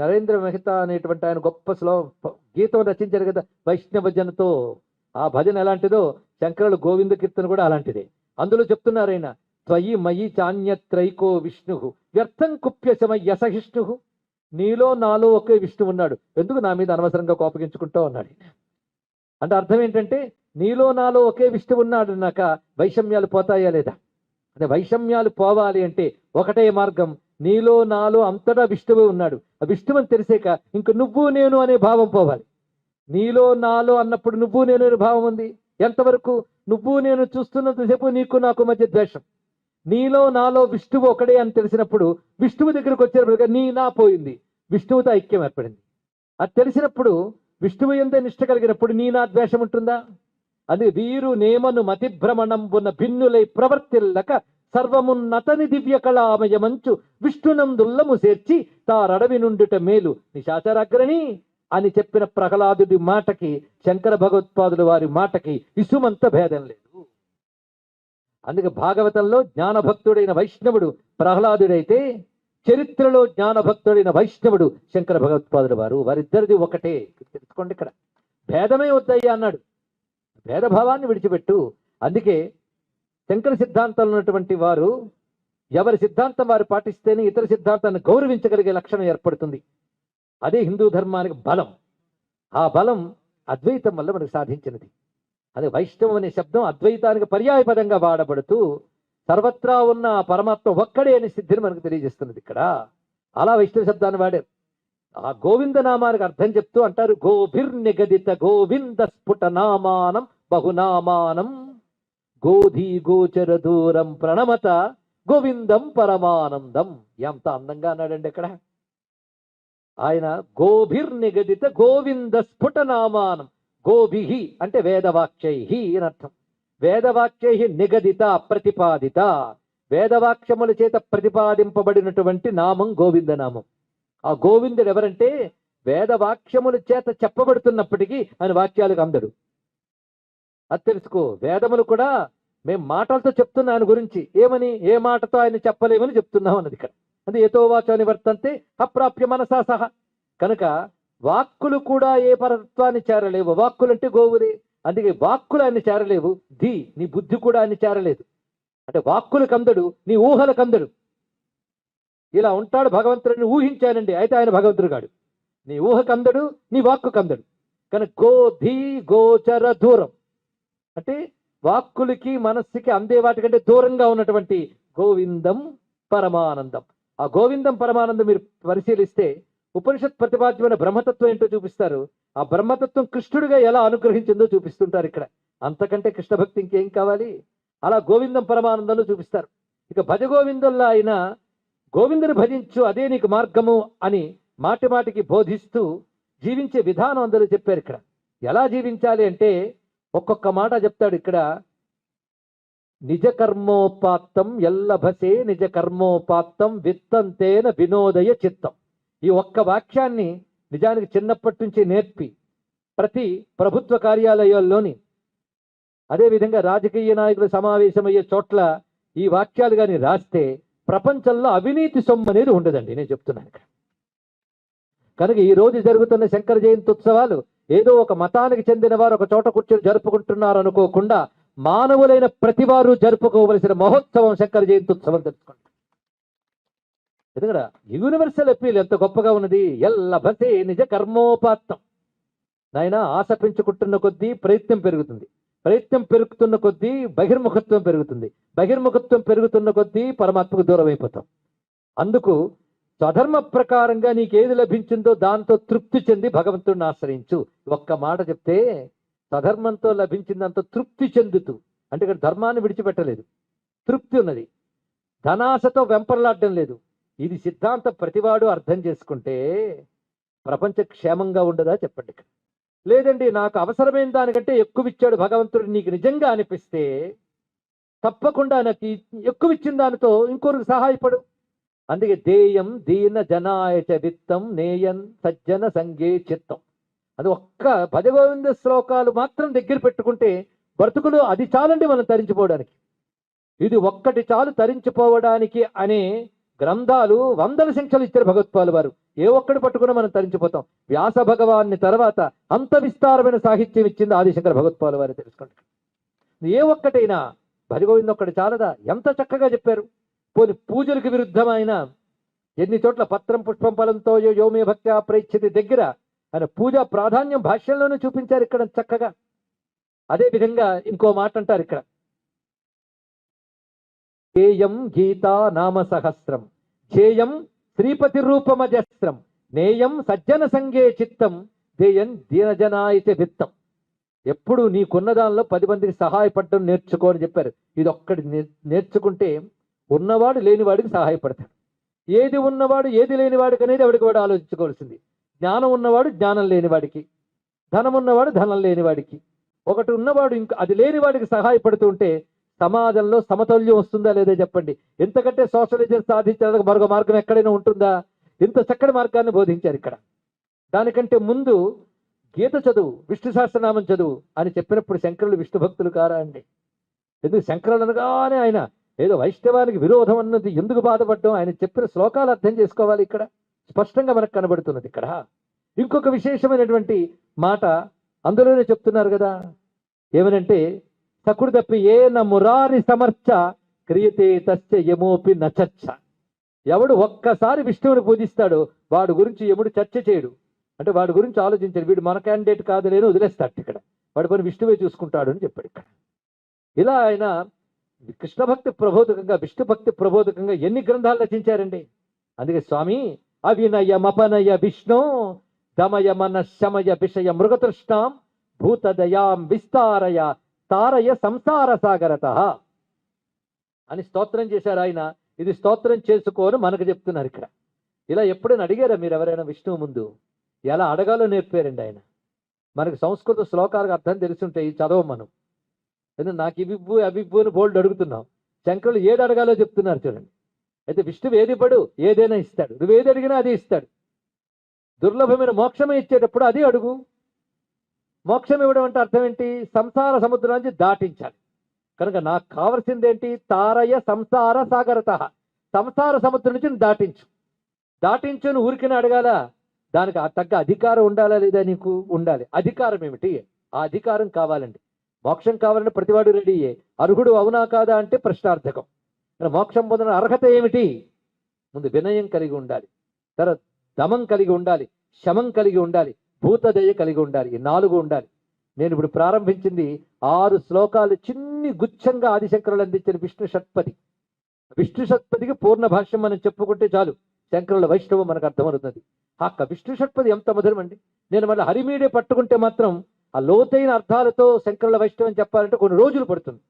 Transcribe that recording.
నరేంద్ర మెహతా అనేటువంటి ఆయన గొప్ప శ్లో గీతం రచించారు కదా వైష్ణవ జనతో. ఆ భజన ఎలాంటిదో శంకరులు గోవింద కీర్తన కూడా అలాంటిదే. అందులో చెప్తున్నారు ఆయన త్వయి మయి చాన్యత్రైకో విష్ణు వ్యర్థం కుప్యశమయ్య సహిష్ణు నీలో నాలో ఒకే విష్ణు ఉన్నాడు. ఎందుకు నా మీద అనవసరంగా కోపగించుకుంటూ ఉన్నాడు అంటే అర్థం ఏంటంటే నీలో నాలో ఒకే విష్ణు ఉన్నాడు నాక వైషమ్యాలు పోతాయా లేదా? అంటే వైషమ్యాలు పోవాలి అంటే ఒకటే మార్గం నీలో నాలో అంతటా విష్ణువే ఉన్నాడు. ఆ విష్ణువని తెలిసాక ఇంక నువ్వు నేను అనే భావం పోవాలి. నీలో నాలో అన్నప్పుడు నువ్వు నేను అనే భావం ఉంది. ఎంతవరకు? నువ్వు నేను చూస్తున్నంతసేపు నీకు నాకు మధ్య ద్వేషం. నీలో నాలో విష్ణువు ఒకడే అని తెలిసినప్పుడు విష్ణువు దగ్గరకు వచ్చేటప్పుడు నీ నా పోయింది. విష్ణువుతో ఐక్యం ఏర్పడింది. అది తెలిసినప్పుడు విష్ణువు ఎందే నిష్ట కలిగినప్పుడు నీ నా ద్వేషం ఉంటుందా? అది వీరు నేమను మతిభ్రమణంబున భిన్నులై ప్రవర్తిల్లక సర్వమున్నతని దివ్య కళామయమంచు విష్ణునందుల్లము చేర్చి తారడవి నుండుట మేలు. నిశాచరాగ్రని అని చెప్పిన ప్రహ్లాదుడి మాటకి శంకర భగవత్పాదుల వారి మాటకి ఇసుమంత భేదం లేదు. అందుకే భాగవతంలో జ్ఞానభక్తుడైన వైష్ణవుడు ప్రహ్లాదుడైతే చరిత్రలో జ్ఞానభక్తుడైన వైష్ణవుడు శంకర భగవత్పాదుల వారు. వారిద్దరిది ఒకటే. తెలుసుకోండి ఇక్కడ. భేదమే వద్దయ్యా అన్నాడు. భేదభావాన్ని విడిచిపెట్టు. అందుకే శంకర సిద్ధాంతంలో ఉన్నటువంటి వారు ఎవరి సిద్ధాంతం వారు పాటిస్తేనే ఇతర సిద్ధాంతాన్ని గౌరవించగలిగే లక్షణం ఏర్పడుతుంది. అదే హిందూ ధర్మానికి బలం. ఆ బలం అద్వైతం వల్ల మనకు సాధించినది. అదే వైష్ణవం అనే శబ్దం అద్వైతానికి పర్యాయపదంగా వాడబడుతూ సర్వత్రా ఉన్న ఆ పరమాత్మ ఒక్కడే అనే సిద్ధిని మనకు తెలియజేస్తున్నది ఇక్కడ. అలా వైష్ణవ శబ్దాన్ని వాడారు. ఆ గోవింద నామానికి అర్థం చెప్తూ అంటారు గోభిర్ నిగదిత గోవింద స్ఫుట నామానం బహునామానం గోధీ గోచర దూరం ప్రణమత గోవిందం పరమానందం. ఎంత అందంగా అన్నాడండి ఇక్కడ. ఆయన గోభిర్ నిగదిత గోవింద స్ఫుట నామానం. గోభిహి అంటే వేదవాక్యై అని అర్థం. వేదవాక్యై నిగదిత ప్రతిపాదిత. వేదవాక్యముల చేత ప్రతిపాదింపబడినటువంటి నామం గోవింద నామం. ఆ గోవిందుడు ఎవరంటే వేదవాక్యముల చేత చెప్పబడుతున్నప్పటికీ ఆయన వాక్యాలకు అందడు. అది తెలుసుకో వేదములు కూడా మేము మాటలతో చెప్తున్నా ఆయన గురించి. ఏమని? ఏ మాటతో ఆయన చెప్పలేమని చెప్తున్నాం అన్నది ఇక్కడ. అది ఏతో వాచో వర్తంతే అప్రాప్య మనసా సహా. కనుక వాక్కులు కూడా ఏ పరత్వాన్ని చేరలేవు. వాక్కులు అంటే గోవులే. అందుకే వాక్కులు ఆయన చేరలేవు. ధీ నీ బుద్ధి కూడా ఆయన చేరలేదు. అంటే వాక్కులు కందడు నీ ఊహల కందడు. ఇలా ఉంటాడు భగవంతుడిని ఊహించానండి. అయితే ఆయన భగవంతుడు కాడు. నీ ఊహ కందడు నీ వాక్కు కందడు. కనుక గో ధీ గోచర దూరం. అంటే వాక్కులకి మనస్సుకి అందే వాటికంటే దూరంగా ఉన్నటువంటి గోవిందం పరమానందం. ఆ గోవిందం పరమానందం మీరు పరిశీలిస్తే ఉపనిషత్ ప్రతిపాద్యమైన బ్రహ్మతత్వం ఏంటో చూపిస్తారు. ఆ బ్రహ్మతత్వం కృష్ణుడిగా ఎలా అనుగ్రహించిందో చూపిస్తుంటారు ఇక్కడ. అంతకంటే కృష్ణ భక్తి ఇంకేం కావాలి? అలా గోవిందం పరమానందంలో చూపిస్తారు. ఇక భజ గోవిందంలో ఆయన గోవిందుని భజించు అదే నీకు మార్గము అని మాటి మాటికి బోధిస్తూ జీవించే విధానం అందరూ చెప్పారు ఇక్కడ. ఎలా జీవించాలి అంటే ఒక్కొక్క మాట చెప్తాడు ఇక్కడ. నిజ కర్మోపాత్తం ఎల్లభసే నిజ కర్మోపాత్తం విత్తంతేన వినోదయ చిత్తం. ఈ ఒక్క వాక్యాన్ని నిజానికి చిన్నప్పటి నుంచి నేర్పి ప్రతి ప్రభుత్వ కార్యాలయాల్లోని. అదేవిధంగా రాజకీయ నాయకులు సమావేశమయ్యే చోట్ల ఈ వాక్యాలు కానీ రాస్తే ప్రపంచంలో అవినీతి సొమ్ము అనేది ఉండదండి. నేను చెప్తున్నాను ఇక్కడ. కనుక ఈ రోజు జరుగుతున్న శంకర జయంతి ఉత్సవాలు ఏదో ఒక మతానికి చెందిన వారు ఒక చోట కూర్చొని జరుపుకుంటున్నారు అనుకోకుండా మానవులైన ప్రతి వారు జరుపుకోవలసిన మహోత్సవం శంకర జయంతి ఉత్సవం తెలుసుకోండి ఎందుకంటే యూనివర్సల్ అప్పీల్ ఎంత గొప్పగా ఉన్నది? ఎల్లభసే నిజ కర్మోపాత్తం. నాయన ఆశ పెంచుకుంటున్న కొద్దీ ప్రయత్నం పెరుగుతుంది. ప్రయత్నం పెరుగుతున్న కొద్దీ బహిర్ముఖత్వం పెరుగుతుంది. బహిర్ముఖత్వం పెరుగుతున్న కొద్దీ పరమాత్మకు దూరం అయిపోతాం అందుకు స్వధర్మ ప్రకారంగా నీకేది లభించిందో దాంతో తృప్తి చెంది భగవంతుడిని ఆశ్రయించు. ఒక్క మాట చెప్తే స్వధర్మంతో లభించిందంత తృప్తి చెందుతూ అంటే ఇక్కడ ధర్మాన్ని విడిచిపెట్టలేదు. తృప్తి ఉన్నది. ధనాశతో వెంపర్లాడడం లేదు. ఇది సిద్ధాంతం ప్రతివాడు అర్థం చేసుకుంటే ప్రపంచ క్షేమంగా ఉండదా చెప్పండి లేదండి నాకు అవసరమైన దానికంటే ఎక్కువ ఇచ్చాడు భగవంతుడు. నీకు నిజంగా అనిపిస్తే తప్పకుండా నాకు ఎక్కువ ఇచ్చిన దానితో ఇంకొకరికి సహాయపడు. అందుకే దేయం దీన జనాయచ విత్తం నేయం సజ్జన సంఘే చిత్తం. అది ఒక్క భజగోవింద శ్లోకాలు మాత్రం దగ్గర పెట్టుకుంటే బ్రతుకులు అది చాలండి మనం తరించిపోవడానికి. ఇది ఒక్కటి చాలు తరించిపోవడానికి అనే గ్రంథాలు వందల సంఖ్యలు ఇచ్చారు భగవత్పాలు వారు. ఏ ఒక్కటి పట్టుకున్నా మనం తరించిపోతాం. వ్యాస భగవాన్ని తర్వాత అంత విస్తారమైన సాహిత్యం ఇచ్చింది ఆదిశంకర భగవత్పాలు వారు తెలుసుకోండి. ఏ ఒక్కటైనా భరిగోవింద్ ఒక్కటి చాలదా? ఎంత చక్కగా చెప్పారు. పోని పూజలకు విరుద్ధమైన ఎన్ని చోట్ల పత్రం పుష్పం ఫలంతో యో యోమే భక్తి ప్రేక్షితి దగ్గర ఆయన పూజా ప్రాధాన్యం భాష్యంలోనే చూపించారు ఇక్కడ చక్కగా. అదే విధంగా ఇంకో మాట అంటారు ఇక్కడ. ధ్యేయం గీతా నామ సహస్రం ధ్యేయం శ్రీపతి రూపమజస్రం నేయం సజ్జన సంగే చిత్తం ధ్యేయం దీనజనాయిత విత్తం. ఎప్పుడు నీకున్న దానిలో పది మందికి సహాయపడడం నేర్చుకో అని చెప్పారు. ఇది ఒక్కటి నేర్చుకుంటే ఉన్నవాడు లేనివాడికి సహాయపడతాడు. ఏది ఉన్నవాడు ఏది లేనివాడికి అనేది ఎవరికి వాడు ఆలోచించుకోవాల్సింది. జ్ఞానం ఉన్నవాడు జ్ఞానం లేనివాడికి. ధనం ఉన్నవాడు ధనం లేనివాడికి. ఒకటి ఉన్నవాడు ఇంకా అది లేనివాడికి సహాయపడుతూ ఉంటే సమాజంలో సమతుల్యం వస్తుందా లేదా చెప్పండి. ఎంతకంటే సోషలిజం సాధించడానికి మరొక మార్గం ఎక్కడైనా ఉంటుందా? ఇంత చక్కటి మార్గాన్ని బోధించారు ఇక్కడ. దానికంటే ముందు గీత చదువు విష్ణు సహస్రనామం చదువు అని చెప్పినప్పుడు శంకరులు విష్ణు భక్తులు కారా అండి? ఎందుకు శంకరులు అనగానే ఆయన ఏదో వైష్ణవానికి విరోధం అన్నది ఎందుకు బాధపడడం? ఆయన చెప్పిన శ్లోకాలు అర్థం చేసుకోవాలి ఇక్కడ. స్పష్టంగా మనకు కనబడుతున్నది ఇక్కడ. ఇంకొక విశేషమైనటువంటి మాట అందులోనే చెప్తున్నారు కదా. ఏమనంటే సకుడు తప్పి ఏ న మురారి సమర్చ క్రియతే తస్య యమోపి నచచ్చ ఎవడు ఒక్కసారి విష్ణువుని పూజిస్తాడు వాడు గురించి యముడు చర్చ చేయడు. అంటే వాడి గురించి ఆలోచించాడు. వీడు మన క్యాండిడేట్ కాదు నేను వదిలేస్తాడు ఇక్కడ. వాడి పని విష్ణువే చూసుకుంటాడు అని చెప్పాడు ఇక్కడ. ఇలా ఆయన కృష్ణ భక్తి ప్రబోధకంగా విష్ణు భక్తి ప్రబోధకంగా ఎన్ని గ్రంథాలు రచించారండి? అందుకే స్వామి అవినయమపనయ విష్ణు దమయ మన శమయ విషయ మృగతృష్ణాం భూతదయాం విస్తారయ తారయ సంసార సాగరత. అని స్తోత్రం చేశారు ఆయన. ఇది స్తోత్రం చేసుకోని మనకు చెప్తున్నారు ఇక్కడ. ఇలా ఎప్పుడైనా అడిగారా మీరు ఎవరైనా విష్ణువు ముందు? ఎలా అడగాలో నేర్పారండి ఆయన. మనకు సంస్కృత శ్లోకాలకు అర్థం తెలిసి ఉంటాయి చదవం మనం ఎందుకంటే నాకు ఇవి ఇవ్వు అని బోల్డ్ అడుగుతున్నాం శంకరులు ఏది అడగాలో చెప్తున్నారు చూడండి. అయితే విష్ణువు ఏది పడు ఏదైనా ఇస్తాడు. నువ్వు ఏది అడిగినా అది ఇస్తాడు. దుర్లభమైన మోక్షమే ఇచ్చేటప్పుడు అది అడుగు. మోక్షం ఇవ్వడం అంటే అర్థం ఏంటి? సంసార సముద్రం నుంచి దాటించాలి. కనుక నాకు కావలసిందేంటి తారయ సంసార సాగరత. సంసార సముద్రం నుంచి నువ్వు దాటించు. దాటించుని ఊరికిన అడగాల? దానికి ఆ తగ్గ అధికారం ఉండాలా లేదా నీకు? ఉండాలి. అధికారం ఏమిటి? ఆ అధికారం కావాలండి. మోక్షం కావాలని ప్రతివాడు రెడీయే అర్హుడు అవునా కాదా అంటే ప్రశ్నార్థకం. మోక్షం పొందిన అర్హత ఏమిటి? ముందు వినయం కలిగి ఉండాలి. తర్వాత దమం కలిగి ఉండాలి. శమం కలిగి ఉండాలి. భూతదయ కలిగి ఉండాలి. ఈ నాలుగు ఉండాలి. నేను ఇప్పుడు ప్రారంభించింది ఆరు శ్లోకాలు చిన్ని గుచ్ఛంగా ఆదిశంకరులు అందించిన విష్ణు షట్పది. విష్ణు షట్పదికి పూర్ణ భాష్యం మనం చెప్పుకుంటే చాలు. శంకరుల వైష్ణవం మనకు అర్థమవుతుంది ఆ విష్ణు షట్పది ఎంత మధురం అండి నేను మళ్ళీ హరిమీడే పట్టుకుంటే మాత్రం ఆ లోతైన అర్థాలతో శంకరుల వైష్ణవం చెప్పాలంటే కొన్ని రోజులు పడుతుంది.